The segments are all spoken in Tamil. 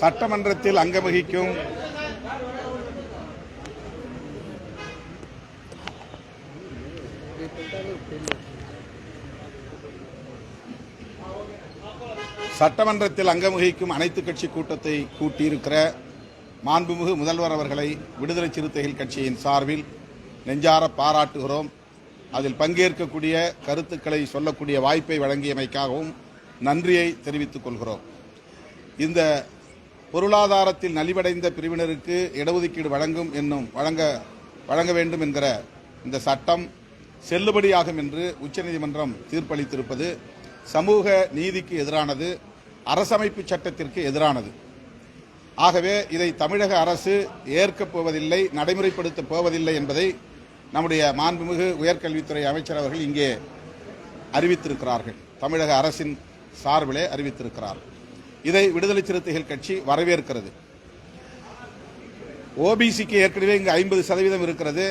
சட்டமன்றத்தில் அங்கமகிக்கும் சட்டமன்றத்தில் அங்கவகிக்கும் அனைத்து கட்சி கூட்டத்தை கூட்டியிருக்கிற மாண்புமிகு முதல்வர் அவர்களை விடுதலை சிறுத்தைகள் கட்சியின் சார்பில் நெஞ்சார பாராட்டுகிறோம். அதில் பங்கேற்கக்கூடிய கருத்துக்களை சொல்லக்கூடிய வாய்ப்பை வழங்கியமைக்காகவும் நன்றியை தெரிவித்துக் கொள்கிறோம். இந்த பொருளாதாரத்தில் நலிவடைந்த பிரிவினருக்கு இடஒதுக்கீடு வழங்கும் என்னும் வழங்க வழங்க வேண்டும் என்கிற இந்த சட்டம் செல்லுபடியாகும் என்று உச்சநீதிமன்றம் தீர்ப்பளித்திருப்பது சமூக நீதிக்கு எதிரானது அரசமைப்பு சட்டத்திற்கு எதிரானது. ஆகவே இதை தமிழக அரசு ஏற்கப் போவதில்லை நடைமுறைப்படுத்தப் போவதில்லை என்பதை நம்முடைய மாண்புமிகு உயர்கல்வித்துறை அமைச்சர் அவர்கள் இங்கே அறிவித்திருக்கிறார்கள். தமிழக அரசின் சார்பிலே அறிவித்திருக்கிறார்கள். இதை விடுதலை சிறுத்தைகள் கட்சி வரவேற்கிறது. ஓபிசிக்கு ஏற்கனவே இங்கு ஐம்பது சதவீதம் இருக்கிறது.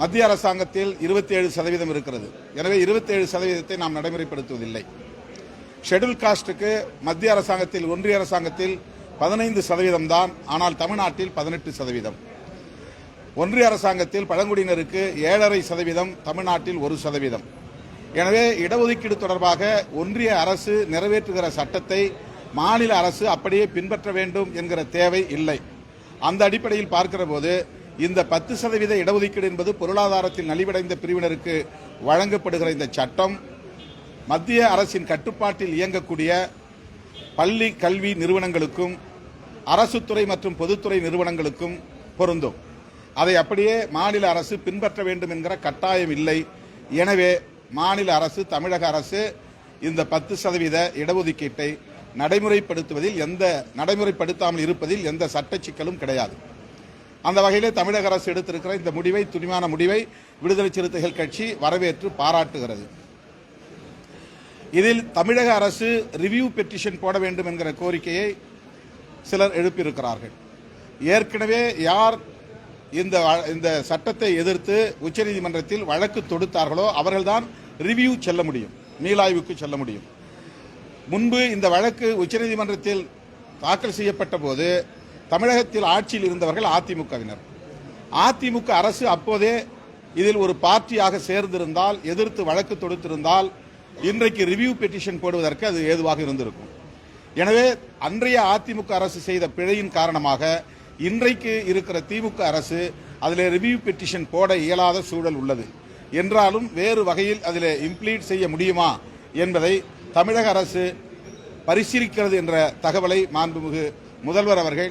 மத்திய அரசாங்கத்தில் 27% சதவீதம் இருக்கிறது. எனவே 27% சதவீதத்தை நாம் நடைமுறைப்படுத்துவதில்லை. ஷெட்யூல் காஸ்டுக்கு மத்திய அரசாங்கத்தில் ஒன்றிய அரசாங்கத்தில் பதினைந்து சதவீதம் தான் ஆனால் தமிழ்நாட்டில் பதினெட்டு சதவீதம். ஒன்றிய அரசாங்கத்தில் பழங்குடியினருக்கு ஏழரை சதவீதம் தமிழ்நாட்டில் ஒரு சதவீதம். எனவே இடஒதுக்கீடு தொடர்பாக ஒன்றிய அரசு நிறைவேற்றுகிற சட்டத்தை மாநில அரசு அப்படியே பின்பற்ற வேண்டும் என்கிற தேவை இல்லை. அந்த அடிப்படையில் பார்க்கிற போது இந்த பத்து சதவீத இடஒதுக்கீடு என்பது பொருளாதாரத்தில் நலிவடைந்த பிரிவினருக்கு வழங்கப்படுகிற இந்த சட்டம் மத்திய அரசின் கட்டுப்பாட்டில் இயங்கக்கூடிய பள்ளி கல்வி நிறுவனங்களுக்கும் அரசுத்துறை மற்றும் பொதுத்துறை நிறுவனங்களுக்கும் பொருந்தும். அதை அப்படியே மாநில அரசு பின்பற்ற வேண்டும் என்கிற கட்டாயம் இல்லை. எனவே மாநில அரசு தமிழக அரசு இந்த பத்து சதவீத இடஒதுக்கீட்டை நடைமுறைப்படுத்துவதில் எந்த நடைமுறைப்படுத்தாமல் இருப்பதில் எந்த சட்ட சிக்கலும் கிடையாது. அந்த வகையிலே தமிழக அரசு எடுத்திருக்கிற இந்த முடிவை துணிவான முடிவை விடுதலை சிறுத்தைகள் கட்சி வரவேற்று பாராட்டுகிறது. இதில் தமிழக அரசு ரிவ்யூ பெட்டிஷன் போட வேண்டும் என்கிற கோரிக்கையை சிலர் எழுப்பியிருக்கிறார்கள். ஏற்கனவே யார் இந்த வ- இந்த சட்டத்தை எதிர்த்து உச்சநீதிமன்றத்தில் வழக்கு தொடுத்தார்களோ அவர்கள்தான் ரிவ்யூ செல்ல முடியும். மீளாய்வுக்கு செல்ல முடியும். முன்பு இந்த வழக்கு உச்சநீதிமன்றத்தில் தாக்கல் செய்யப்பட்ட போது தமிழகத்தில் ஆட்சியில் இருந்தவர்கள் அதிமுகவினர். அதிமுக அரசு அப்போதே இதில் ஒரு பார்ட்டியாக சேர்ந்திருந்தால் எதிர்த்து வழக்கு தொடுத்திருந்தால் இன்றைக்கு ரிவ்யூ பெட்டிஷன் போடுவதற்கு அது ஏதுவாக இருந்திருக்கும். எனவே அன்றைய அதிமுக அரசு செய்த பிழையின் காரணமாக இன்றைக்கு இருக்கிற திமுக அரசு அதில் ரிவ்யூ பெட்டிஷன் போட இயலாத சூழல் உள்ளது. என்றாலும் வேறு வகையில் அதில் இம்ப்ளீட் செய்ய முடியுமா என்பதை தமிழக அரசு பரிசீலிக்கிறது என்ற தகவலை மாண்புமிகு முதல்வர் அவர்கள்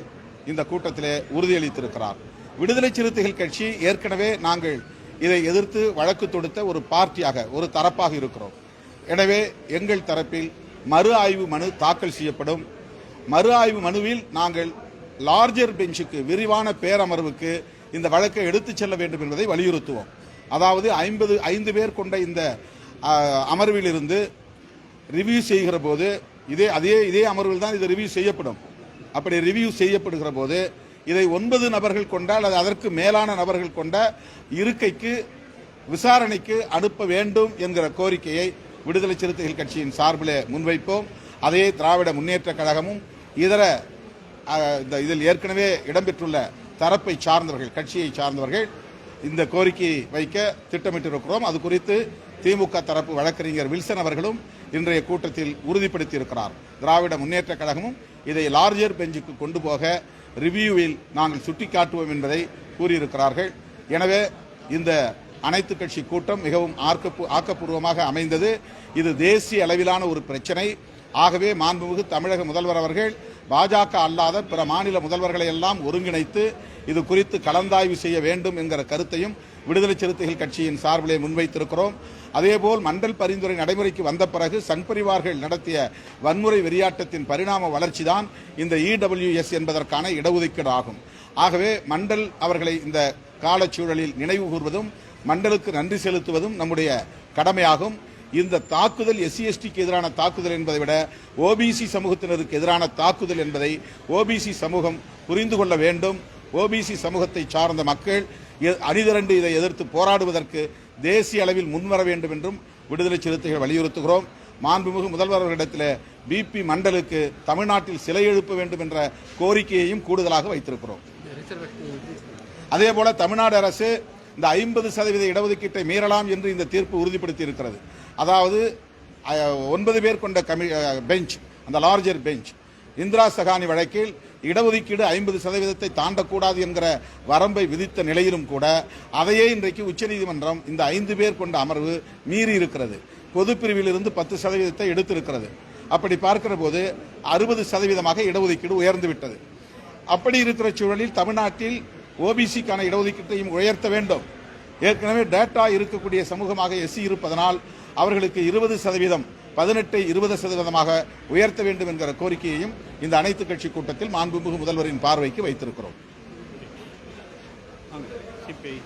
இந்த கூட்டத்திலே உறுதியளித்திருக்கிறார். விடுதலை சிறுத்தைகள் கட்சி ஏற்கனவே நாங்கள் இதை எதிர்த்து வழக்கு தொடுத்த ஒரு பார்ட்டியாக ஒரு தரப்பாக இருக்கிறோம். எனவே எங்கள் தரப்பில் மறு ஆய்வு மனு தாக்கல் செய்யப்படும். மறு ஆய்வு மனுவில் நாங்கள் லார்ஜர் பெஞ்சுக்கு விரிவான பேரமர்வுக்கு இந்த வழக்கை எடுத்துச் செல்ல வேண்டும் என்பதை வலியுறுத்துவோம். அதாவது ஐம்பது ஐந்து பேர் கொண்ட இந்த அமர்விலிருந்து ரிவ்யூ செய்கிற போது இதே அதே இதே அமர்வில் தான் இது ரிவ்யூ செய்யப்படும். அப்படி ரிவ்யூ செய்யப்படுகிற போது இதை ஒன்பது நபர்கள் கொண்ட அல்லது அதற்கு மேலான நபர்கள் கொண்ட இருக்கைக்கு விசாரணைக்கு அனுப்ப வேண்டும் என்கிற கோரிக்கையை விடுதலை சிறுத்தைகள் கட்சியின் சார்பில் முன்வைப்போம். அதையே திராவிட முன்னேற்ற கழகமும் இதர இந்த இதில் ஏற்கனவே இடம்பெற்றுள்ள தரப்பை சார்ந்தவர்கள் கட்சியை சார்ந்தவர்கள் இந்த கோரிக்கை வைக்க திட்டமிட்டிருக்கிறோம். அது குறித்து திமுக தரப்பு வழக்கறிஞர் வில்சன் அவர்களும் இன்றைய கூட்டத்தில் உறுதிப்படுத்தி இருக்கிறார் திராவிட முன்னேற்ற கழகமும் இதை லார்ஜர் பெஞ்சுக்கு கொண்டு போக ரிவ்யூவில் நாங்கள் சுட்டிக்காட்டுவோம் என்பதை கூறியிருக்கிறார்கள். எனவே இந்த அனைத்து கட்சி கூட்டம் மிகவும் ஆக்கப்பூ ஆக்கப்பூர்வமாக அமைந்தது. இது தேசிய அளவிலான ஒரு பிரச்சனை. ஆகவே மாண்புமிகு தமிழக முதல்வர் அவர்கள் பாஜக அல்லாத பிற மாநில முதல்வர்களை எல்லாம் ஒருங்கிணைத்து இது குறித்து கலந்தாய்வு செய்ய வேண்டும் என்கிற கருத்தையும் விடுதலை சிறுத்தைகள் கட்சியின் சார்பிலே முன்வைத்திருக்கிறோம். அதேபோல் மண்டல் பரிந்துரை நடைமுறைக்கு வந்த பிறகு சண்பரிவார்கள் நடத்திய வன்முறை வெறியாட்டத்தின் பரிணாம வளர்ச்சிதான் இந்த இடபிள்யூஎஸ் என்பதற்கான இடஒதுக்கீடு ஆகும். ஆகவே மண்டல் அவர்களை இந்த காலச்சூழலில் நினைவு கூர்வதும் மண்டலுக்கு நன்றி செலுத்துவதும் நம்முடைய கடமையாகும். இந்த தாக்குதல் எஸ்சி எஸ்டிக்கு எதிரான தாக்குதல் என்பதை விட ஓபிசி சமூகத்தினருக்கு எதிரான தாக்குதல் என்பதை ஓபிசி சமூகம் புரிந்து கொள்ள வேண்டும். ஓபிசி சமூகத்தை சார்ந்த மக்கள் அணிதிரண்டு இதை எதிர்த்து போராடுவதற்கு தேசிய அளவில் முன்வர வேண்டும் என்றும் விடுதலை சிறுத்தைகள் வலியுறுத்துகிறோம். மாண்புமிகு முதல்வர் அவர்களிடத்தில் பிபி மண்டலுக்கு தமிழ்நாட்டில் சிலை எழுப்ப வேண்டும் என்ற கோரிக்கையையும் கூடுதலாக வைத்திருக்கிறோம். அதே போல தமிழ்நாடு அரசு இந்த ஐம்பது சதவீத இடஒதுக்கீட்டை மீறலாம் என்று இந்த தீர்ப்பு உறுதிப்படுத்தி இருக்கிறது அதாவது ஒன்பது பேர் கொண்ட கமி பெஞ்ச் அந்த லார்ஜர் பெஞ்ச் இந்திரா சகானி வழக்கில் இடஒதுக்கீடு ஐம்பது சதவீதத்தை தாண்டக்கூடாது என்கிற வரம்பை விதித்த நிலையிலும் கூட அதையே இன்றைக்கு உச்சநீதிமன்றம் இந்த ஐந்து பேர் கொண்ட அமர்வு மீறி இருக்கிறது பொது பிரிவிலிருந்து பத்து சதவீதத்தை எடுத்திருக்கிறது. அப்படி பார்க்கிற போது அறுபது சதவீதமாக இடஒதுக்கீடு உயர்ந்து விட்டது. அப்படி இருக்கிற சூழலில் தமிழ்நாட்டில் ஓபிசிக்கான இடஒதுக்கீட்டையும் உயர்த்த வேண்டும். ஏற்கனவே டேட்டா இருக்கக்கூடிய சமூகமாக எஸ்சி இருப்பதனால் அவர்களுக்கு இருபது சதவீதம் பதினெட்டை இருபது சதவீதமாக உயர்த்த வேண்டும் என்கிற கோரிக்கையையும் இந்த அனைத்து கட்சி கூட்டத்தில் மாண்புமிகு முதல்வரின் பார்வைக்கு வைத்திருக்கிறோம். சிபிஐ.